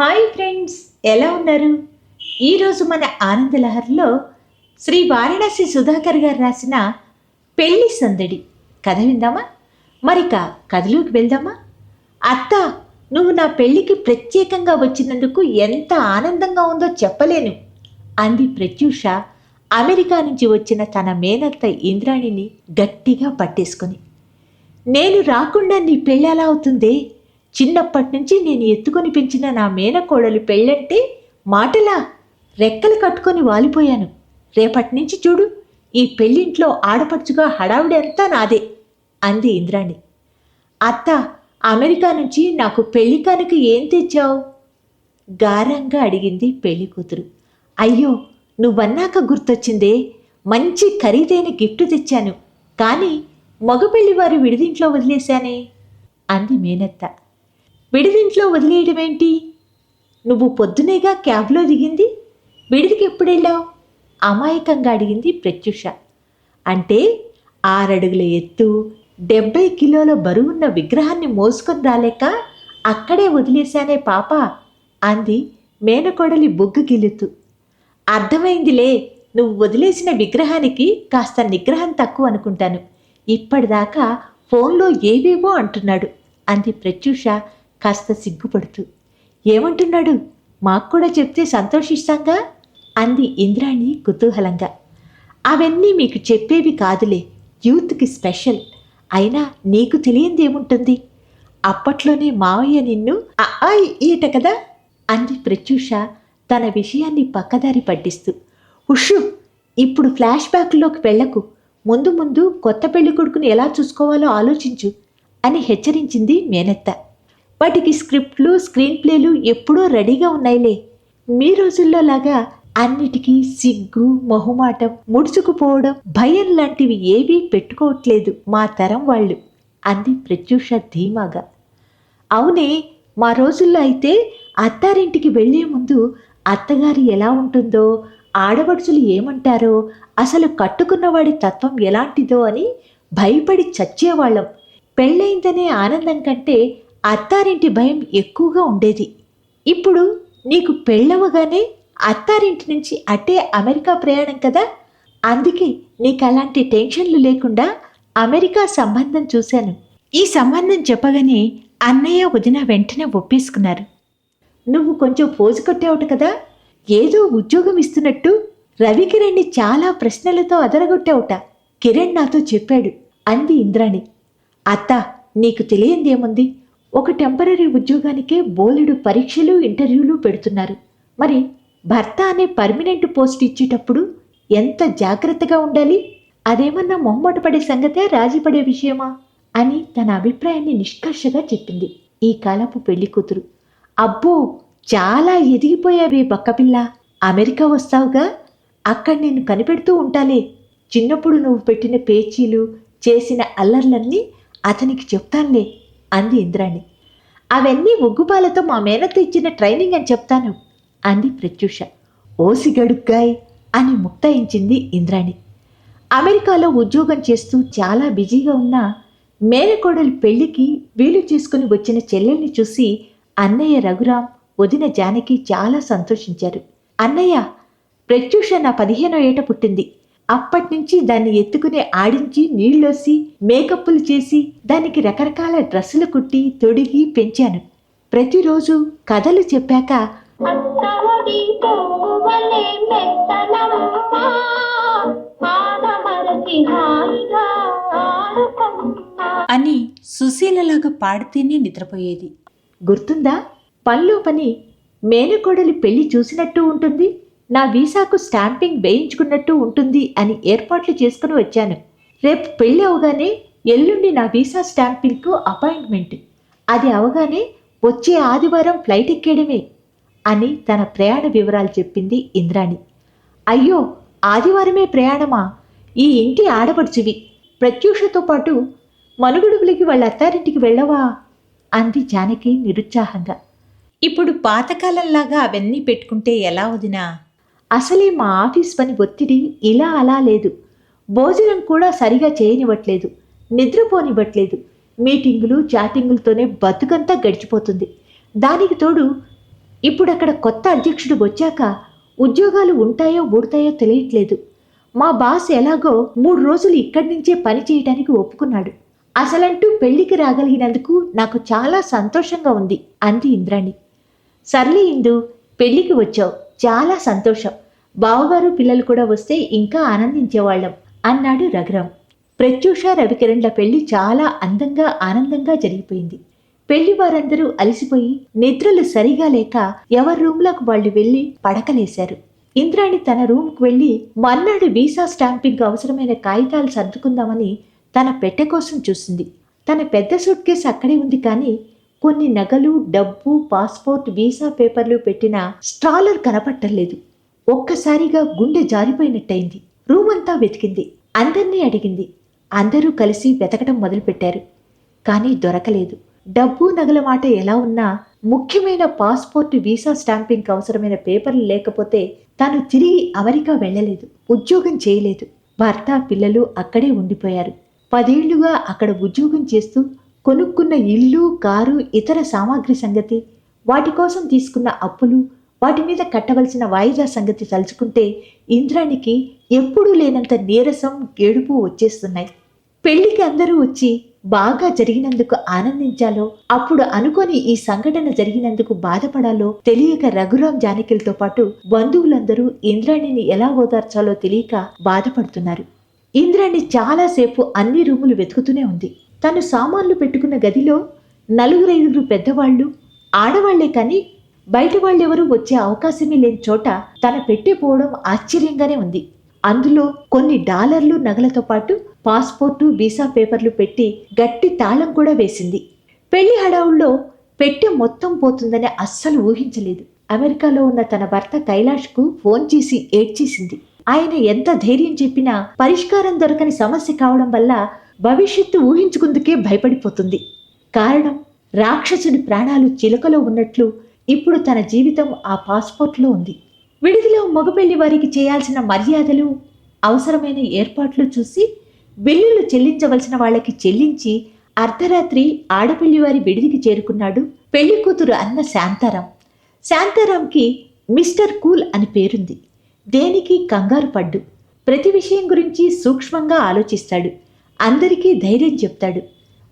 Hi friends ఎలా ఉన్నారు? ఈరోజు మన ఆనందలహరిలో శ్రీ వారణాసి సుధాకర్ గారు రాసిన పెళ్ళి సందడి. కథ విందామా? మరిక కథలోకి వెళ్దామా? అత్త నువ్వు నా పెళ్ళికి ప్రత్యేకంగా వచ్చినందుకు ఎంత ఆనందంగా ఉందో చెప్పలేను అంది ప్రత్యూష అమెరికా నుంచి వచ్చిన తన మేనత్త ఇంద్రాణిని గట్టిగా పట్టేసుకుని. నేను రాకుండా నీ పెళ్ళి ఎలా అవుతుందే? చిన్నప్పటి నుంచి నేను ఎత్తుకొని పెంచిన నా మేనకోడలు పెళ్ళంటే మాటలా రెక్కలు కట్టుకొని వాలిపోయాను. రేపటి నుంచి చూడు ఈ పెళ్ళింట్లో ఆడపడుచుగా హడావిడి అంతా నాదే అంది ఇంద్రాణి. అత్త అమెరికా నుంచి నాకు పెళ్ళి కనుక ఏం తెచ్చావు? గారంగా అడిగింది పెళ్ళి కూతురు. అయ్యో నువ్వన్నాక గుర్తొచ్చిందే మంచి ఖరీదైన గిఫ్ట్ తెచ్చాను కానీ మగపెళ్ళి వారు విడిదింట్లో వదిలేశానే అంది మేనత్త. విడిదింట్లో వదిలేయడమేంటి నువ్వు పొద్దునేగా క్యాబ్లో దిగింది? విడిదికి ఎప్పుడెళ్ళావు అమాయకంగా అడిగింది ప్రత్యుష. అంటే ఆరడుగుల ఎత్తు డెబ్బై కిలోల బరువున్న విగ్రహాన్ని మోసుకొని రాలేక అక్కడే వదిలేశానే పాప అంది మేనకోడలి బొగ్గు గిలుతూ అర్థమైందిలే నువ్వు వదిలేసిన విగ్రహానికి కాస్త నిగ్రహం తక్కువ అనుకుంటాను. ఇప్పటిదాకా ఫోన్లో ఏవేవో అంటున్నాడు అంది ప్రత్యూష కాస్త సిగ్గుపడుతూ ఏమంటున్నాడు? మాకు కూడా చెప్తే సంతోషిస్తాంగా? అంది ఇంద్రాణి కుతూహలంగా. అవన్నీ మీకు చెప్పేవి కాదులే యూత్కి స్పెషల్. అయినా నీకు తెలియందేముంటుంది? అప్పట్లోనే మావయ్య నిన్ను "ఆ, ఈట కదా? అంది ప్రత్యూష తన విషయాన్ని పక్కదారి పట్టిస్తూ. హుషు ఇప్పుడు ఫ్లాష్ బ్యాక్లోకి వెళ్ళకు ముందు ముందు కొత్త పెళ్ళి కొడుకుని ఎలా చూసుకోవాలో ఆలోచించు అని హెచ్చరించింది మేనత్త. వాటికి స్క్రిప్ట్లు స్క్రీన్ ప్లేలు ఎప్పుడూ రెడీగా ఉన్నాయిలే. మీ రోజుల్లో లాగా అన్నిటికీ సిగ్గు మొహమాటం ముడుచుకుపోవడం భయం లాంటివి ఏవీ పెట్టుకోవట్లేదు మా తరం వాళ్ళు అంది ప్రత్యూష ధీమాగా. అవునే మా రోజుల్లో అయితే అత్తారింటికి వెళ్ళే ముందు అత్తగారు ఎలా ఉంటుందో ఆడపడుచులు ఏమంటారో అసలు కట్టుకున్నవాడి తత్వం ఎలాంటిదో అని భయపడి చచ్చేవాళ్ళం. పెళ్ళయిందనే ఆనందం కంటే అత్తారింటి భయం ఎక్కువగా ఉండేది. ఇప్పుడు నీకు పెళ్ళవగానే అత్తారింటి నుంచి అటే అమెరికా ప్రయాణం కదా? అందుకే నీకు అలాంటి టెన్షన్లు లేకుండా అమెరికా సంబంధం చూశాను. ఈ సంబంధం చెప్పగానే అన్నయ్య వదిన వెంటనే ఒప్పేసుకున్నారు. నువ్వు కొంచెం పోజు కొట్టావుట కదా? ఏదో ఉద్యోగం ఇస్తున్నట్టు రవికిరణ్ని చాలా ప్రశ్నలతో అదరగొట్టావుట. కిరణ్ నాతో చెప్పాడు అంది ఇంద్రాణి. అత్త నీకు తెలియందేముంది? ఒక టెంపరీ ఉద్యోగానికే బోలెడు పరీక్షలు ఇంటర్వ్యూలు పెడుతున్నారు. మరి భర్త అనే పర్మనెంట్ పోస్ట్ ఇచ్చేటప్పుడు ఎంత జాగ్రత్తగా ఉండాలి? అదేమన్నా మొహమాట పడే సంగతే రాజీపడే విషయమా? అని తన అభిప్రాయాన్ని నిష్కర్షగా చెప్పింది ఈ కాలపు పెళ్ళి కూతురు. అబ్బో చాలా ఎదిగిపోయావే బక్కపిల్ల. అమెరికా వస్తావుగా? అక్కడ నేను కనిపెడుతూ ఉంటాలే. చిన్నప్పుడు నువ్వు పెట్టిన పేచీలు చేసిన అల్లర్లన్నీ అతనికి చెప్తానులే. అంది ఇంద్రాణి. అవన్నీ ఉగ్గుపాలతో మా మేనత్త ఇచ్చిన ట్రైనింగ్ అని చెప్తాను అంది ప్రత్యూష. ఓసి గడుగ్గాయ్ అని ముక్తాయించింది ఇంద్రాణి. అమెరికాలో ఉద్యోగం చేస్తూ చాలా బిజీగా ఉన్న మేనకోడలు పెళ్ళికి వీలు చేసుకుని వచ్చిన చెల్లెల్ని చూసి అన్నయ్య రఘురాం వదిన జానకి చాలా సంతోషించారు. అన్నయ్య ప్రత్యూష నా పదిహేనో ఏట పుట్టింది. అప్పటి నుంచి దాన్ని ఎత్తుకుని ఆడించి నీళ్ళోసి మేకప్పులు చేసి దానికి రకరకాల డ్రెస్సులు కుట్టి తొడిగి పెంచాను. ప్రతిరోజు కథలు చెప్పాక అని సుశీలలాగా పాడితేనే నిద్రపోయేది. గుర్తుందా? పనిలో పని మేనకోడలి పెళ్ళి చూసినట్టు ఉంటుంది. నా వీసాకు స్టాంపింగ్ వేయించుకున్నట్టు ఉంటుంది అని ఏర్పాట్లు చేసుకుని వచ్చాను. రేపు పెళ్ళి అవగానే ఎల్లుండి నా వీసా స్టాంపింగ్కు అపాయింట్మెంట్. అది అవగానే వచ్చే ఆదివారం ఫ్లైట్ ఎక్కేయడమే అని తన ప్రయాణ వివరాలు చెప్పింది ఇంద్రాణి. అయ్యో ఆదివారమే ప్రయాణమా? ఈ ఇంటి ఆడపడుచువి ప్రత్యూషతో పాటు మనుగుడుగులకి వాళ్ళ అత్తారింటికి వెళ్ళవా? అంది జానకి నిరుత్సాహంగా. ఇప్పుడు పాతకాలంలాగా అవన్నీ పెట్టుకుంటే ఎలా వదినా? అసలే మా ఆఫీస్ పని ఒత్తిడి ఇలా అలా లేదు. భోజనం కూడా సరిగా చేయనివ్వట్లేదు. నిద్రపోనివ్వట్లేదు. మీటింగులు చాటింగులతోనే బతుకంతా గడిచిపోతుంది. దానికి తోడు ఇప్పుడు అక్కడ కొత్త అధ్యక్షుడు వచ్చాక ఉద్యోగాలు ఉంటాయో ఊడతాయో తెలియట్లేదు. మా బాస్ ఎలాగో మూడు రోజులు ఇక్కడి నుంచే పని చేయడానికి ఒప్పుకున్నాడు. అసలంటూ పెళ్ళికి రాగలిగినందుకు నాకు చాలా సంతోషంగా ఉంది అంది ఇంద్రాణి. సర్లే ఇందు పెళ్ళికి వచ్చావు. చాలా సంతోషం. బావగారు పిల్లలు కూడా వస్తే ఇంకా ఆనందించేవాళ్ళం అన్నాడు రఘురాం ప్రత్యూష రవికిరణ్ల పెళ్ళి చాలా అందంగా ఆనందంగా జరిగిపోయింది. పెళ్ళి వారందరూ అలసిపోయి నిద్రలు సరిగా లేక ఎవరి రూమ్లకు వాళ్ళు వెళ్ళి పడకలేశారు. ఇంద్రాణి తన రూమ్కు వెళ్ళి మర్నాడు వీసా స్టాంపింగ్ అవసరమైన కాగితాలు సర్దుకుందామని తన పెట్టె కోసం చూసింది. తన పెద్ద సూట్ కేసు అక్కడే ఉంది కానీ కొన్ని నగలు డబ్బు పాస్పోర్ట్ వీసా పేపర్లు పెట్టిన స్ట్రాలర్ కనపట్టలేదు ఒక్కసారిగా గుండె జారిపోయినట్టయింది. రూమ్ అంతా వెతికింది. అందరినీ అడిగింది. అందరూ కలిసి వెతకడం మొదలుపెట్టారు. కానీ దొరకలేదు. డబ్బు నగల మాట ఎలా ఉన్నా ముఖ్యమైన పాస్పోర్ట్ వీసా స్టాంపింగ్ అవసరమైన పేపర్లు లేకపోతే తాను తిరిగి అమెరికా వెళ్ళలేదు. ఉద్యోగం చేయలేదు. భర్త పిల్లలు అక్కడే ఉండిపోయారు. పదేళ్ళుగా అక్కడ ఉద్యోగం చేస్తూ కొనుక్కున్న ఇల్లు కారు ఇతర సామాగ్రి సంగతి వాటి కోసం తీసుకున్న అప్పులు వాటి మీద కట్టవలసిన వాయిదా సంగతి తలుచుకుంటే ఇంద్రానికి ఎప్పుడూ లేనంత నీరసం ఏడుపు వచ్చేస్తున్నాయి. పెళ్ళికి అందరూ వచ్చి బాగా జరిగినందుకు ఆనందించాలో అప్పుడు అనుకొని ఈ సంఘటన జరిగినందుకు బాధపడాలో తెలియక రఘురాం జానకిలతో పాటు బంధువులందరూ ఇంద్రాణిని ఎలా ఓదార్చాలో తెలియక బాధపడుతున్నారు. ఇంద్రాణి చాలాసేపు అన్ని రూములు వెతుకుతూనే ఉంది. తను సామాన్లు పెట్టుకున్న గదిలో నలుగురైదుగురు పెద్దవాళ్ళు ఆడవాళ్ళే కానీ బయట వాళ్ళెవరూ వచ్చే అవకాశమే లేని చోట తన పెట్టిపోవడం ఆశ్చర్యంగానే ఉంది. అందులో కొన్ని డాలర్లు నగలతో పాటు పాస్పోర్టు వీసా పేపర్లు పెట్టి గట్టి తాళం కూడా వేసింది. పెళ్ళి హడావుల్లో పెట్టె మొత్తం పోతుందని అస్సలు ఊహించలేదు. అమెరికాలో ఉన్న తన భర్త కైలాష్కు ఫోన్ చేసి ఏడ్చేసింది. ఆయన ఎంత ధైర్యం చెప్పినా పరిష్కారం దొరకని సమస్య కావడం వల్ల భవిష్యత్తు ఊహించుకుందుకే భయపడిపోతుంది. కారణం రాక్షసుని ప్రాణాలు చిలుకలో ఉన్నట్లు ఇప్పుడు తన జీవితం ఆ పాస్పోర్ట్లో ఉంది. విడిదిలో మగపెళ్ళి వారికి చేయాల్సిన మర్యాదలు అవసరమైన ఏర్పాట్లు చూసి బిల్లులు చెల్లించవలసిన వాళ్ళకి చెల్లించి అర్ధరాత్రి ఆడపిల్లివారి విడిదికి చేరుకున్నాడు పెళ్ళి కూతురు అన్న శాంతారాం. శాంతారాంకి మిస్టర్ కూల్ అని పేరుంది. దేనికి కంగారు పడ్డు ప్రతి విషయం గురించి సూక్ష్మంగా ఆలోచిస్తాడు. అందరికీ ధైర్యం చెప్తాడు.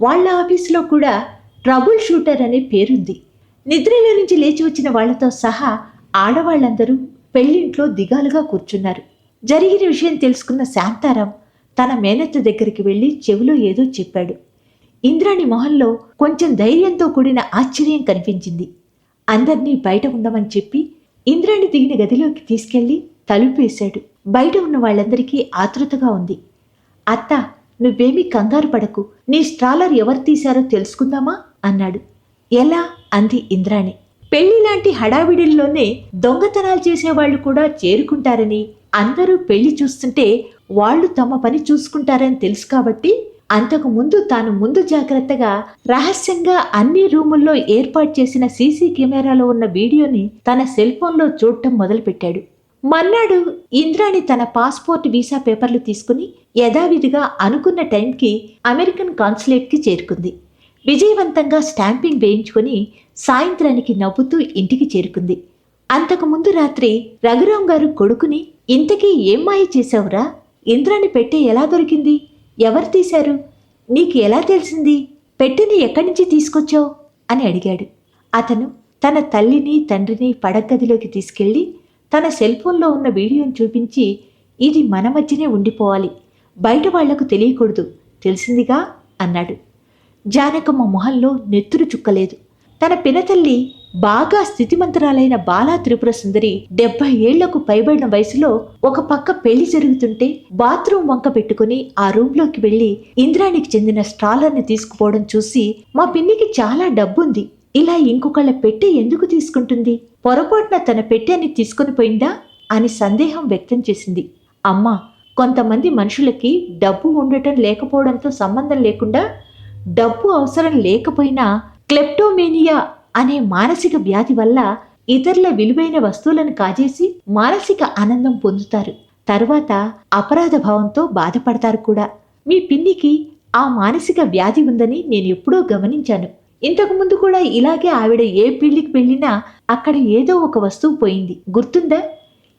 వాళ్ళ ఆఫీసులో కూడా ట్రబుల్ షూటర్ అనే పేరుంది. నిద్రలో నుంచి లేచి వచ్చిన వాళ్ళతో సహా ఆడవాళ్ళందరూ పెళ్ళింట్లో దిగాలుగా కూర్చున్నారు. జరిగిన విషయం తెలుసుకున్న శాంతారాం తన మేనత్త దగ్గరికి వెళ్ళి చెవిలో ఏదో చెప్పాడు. ఇంద్రాణి మొహంలో కొంచెం ధైర్యంతో కూడిన ఆశ్చర్యం కనిపించింది. అందరినీ బయట ఉండమని చెప్పి ఇంద్రాణి దిగిన గదిలోకి తీసుకెళ్ళి తలుపు వేశాడు. బయట ఉన్న వాళ్ళందరికీ ఆతృతగా ఉంది. అత్త నువ్వేమీ కంగారు పడకు. నీ స్ట్రాలర్ ఎవరు తీశారో తెలుసుకుందామా? అన్నాడు. ఎలా? అంది ఇంద్రాణి. పెళ్ళి లాంటి హడావిడిల్లోనే దొంగతనాలు చేసేవాళ్ళు కూడా చేరుకుంటారని అందరూ పెళ్ళి చూస్తుంటే వాళ్ళు తమ పని చూసుకుంటారని తెలుసు కాబట్టి అంతకు ముందు తాను ముందు జాగ్రత్తగా రహస్యంగా అన్ని రూముల్లో ఏర్పాటు చేసిన సీసీ కెమెరాలో ఉన్న వీడియోని తన సెల్ ఫోన్లో చూడటం మొదలుపెట్టాడు. మర్నాడు ఇంద్రాణి తన పాస్పోర్ట్ వీసా పేపర్లు తీసుకుని యథావిధిగా అనుకున్న టైంకి అమెరికన్ కాన్సులేట్కి చేరుకుంది. విజయవంతంగా స్టాంపింగ్ వేయించుకొని సాయంత్రానికి నవ్వుతూ ఇంటికి చేరుకుంది. అంతకుముందు రాత్రి రఘురాం గారు కొడుకుని ఇంతకీ ఏం మాయ చేశావురా? ఇంద్రాని పెట్టె ఎలా దొరికింది? ఎవరు తీశారు? నీకు ఎలా తెలిసింది? పెట్టెని ఎక్కడి నుంచి తీసుకొచ్చావు? అని అడిగాడు. అతను తన తల్లిని తండ్రిని పడగదిలోకి తీసుకెళ్ళి తన సెల్ ఫోన్లో ఉన్న వీడియోని చూపించి ఇది మన మధ్యనే ఉండిపోవాలి. బయట వాళ్ళకు తెలియకూడదు. తెలిసిందిగా? అన్నాడు. జానకమ్మ మొహంలో నెత్తురు చుక్కలేదు. తన పినతల్లి బాగా స్థితిమంతురాలైన బాలా త్రిపుర సుందరి డెబ్బై ఏళ్ళకు పైబడిన వయసులో ఒక పక్క పెళ్ళి జరుగుతుంటే బాత్రూమ్ వంక పెట్టుకుని ఆ రూంలోకి వెళ్ళి ఇంద్రానికి చెందిన స్ట్రాలర్ని తీసుకుపోవడం చూసి మా పిన్నికి చాలా డబ్బుంది. ఇలా ఇంకొకళ్ళ పెట్టె ఎందుకు తీసుకుంటుంది? పొరపాటున తన పెట్టెని తీసుకుని పోయిందా? అని సందేహం వ్యక్తం చేసింది. అమ్మా కొంతమంది మనుషులకి డబ్బు ఉండటం లేకపోవడంతో సంబంధం లేకుండా డబ్బు అవసరం లేకపోయినా క్లెప్టోమేనియా అనే మానసిక వ్యాధి వల్ల ఇతరుల విలువైన వస్తువులను కాజేసి మానసిక ఆనందం పొందుతారు. తరువాత అపరాధ భావంతో బాధపడతారు కూడా. మీ పిన్నికి ఆ మానసిక వ్యాధి ఉందని నేను ఎప్పుడో గమనించాను. ఇంతకుముందు కూడా ఇలాగే ఆవిడ ఏ పెళ్ళికి వెళ్ళినా అక్కడ ఏదో ఒక వస్తువు పోయింది. గుర్తుందా?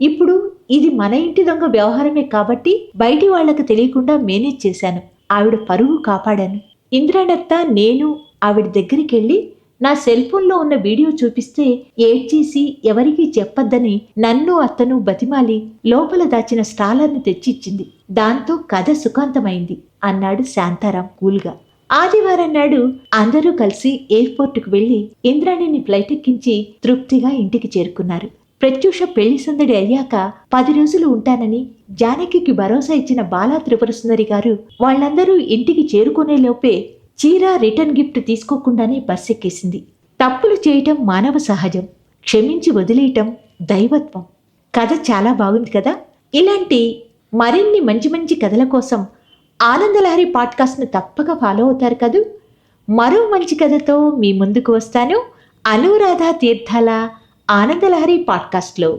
ఇప్పుడు ఇది మన ఇంటి దొంగ వ్యవహారమే కాబట్టి బయటి వాళ్ళకు తెలియకుండా మేనేజ్ చేశాను. ఆవిడ పరువు కాపాడాను. ఇంద్రానత్త నేను ఆవిడ దగ్గరికి వెళ్ళి నా సెల్ ఫోన్లో ఉన్న వీడియో చూపిస్తే ఏడ్చేసి ఎవరికీ చెప్పొద్దని నన్ను అత్తను బతిమాలి లోపల దాచిన స్టాలర్ని తెచ్చిచ్చింది. దాంతో కథ సుఖాంతమైంది అన్నాడు శాంతారాం కూల్గా. ఆదివారం నాడు అందరూ కలిసి ఎయిర్పోర్టుకు వెళ్ళి ఇంద్రాణిని ఫ్లైట్ ఎక్కించి తృప్తిగా ఇంటికి చేరుకున్నారు. ప్రత్యూష పెళ్ళి సందడి అయ్యాక పది రోజులు ఉంటానని జానకికి భరోసా ఇచ్చిన బాలా త్రిపురసుందరి గారు వాళ్ళందరూ ఇంటికి చేరుకునే లోపే చీర రిటర్న్ గిఫ్ట్ తీసుకోకుండానే బస్ ఎక్కేసింది తప్పులు చేయటం మానవ సహజం క్షమించి వదిలేయటం దైవత్వం. కథ చాలా బాగుంది కదా? ఇలాంటి మరిన్ని మంచి మంచి కథల కోసం ఆనందలహరి పాడ్కాస్ట్ను తప్పక ఫాలో అవుతారు కదూ? మరో మంచి కథతో మీ ముందుకు వస్తాను. అనురాధ తీర్థాల ఆనందలహరి పాడ్కాస్ట్లో.